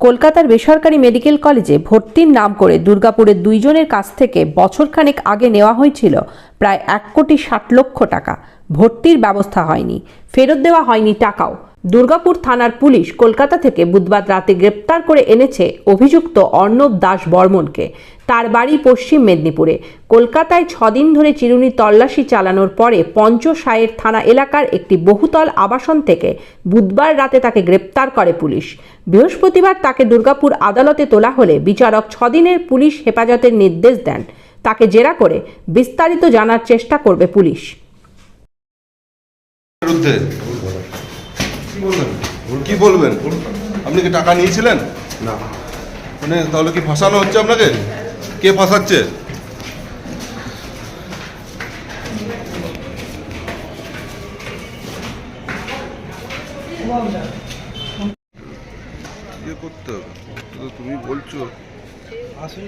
কলকাতার বেসরকারি মেডিকেল কলেজে ভর্তির নাম করে দুর্গাপুরের দুইজনের কাছ থেকে বছরখানেক আগে নেওয়া হয়েছিল প্রায় এক কোটি ষাট লক্ষ টাকা। ভর্তির ব্যবস্থা হয়নি। ফেরত দেওয়া হয়নি টাকাও। দুর্গাপুর থানার পুলিশ কলকাতা থেকে বুধবার রাতে গ্রেপ্তার করে এনেছে অভিযুক্ত অর্ণব দাস বর্মনকে। তার বাড়ি পশ্চিম মেদিনীপুরে। কলকাতায় ছদিন ধরে চিরুনি তল্লাশি চালানোর পরে পঞ্চসায়ের থানা এলাকার একটি বহুতল আবাসন থেকে বুধবার রাতে তাকে গ্রেপ্তার করে পুলিশ। বৃহস্পতিবার তাকে দুর্গাপুর আদালতে তোলা হলে বিচারক ছদিনের পুলিশ হেফাজতের নির্দেশ দেন। তাকে জেরা করে বিস্তারিত জানার চেষ্টা করবে পুলিশ। কি বলবেন? আপনি কি টাকা নিয়েছিলেন? না। মানে তাহলে কি ফাঁসানো হচ্ছে আপনাকে? কে ফাঁসাচ্ছে? ইয়ে করতে হবে? তো তুমি বলছো। আসুন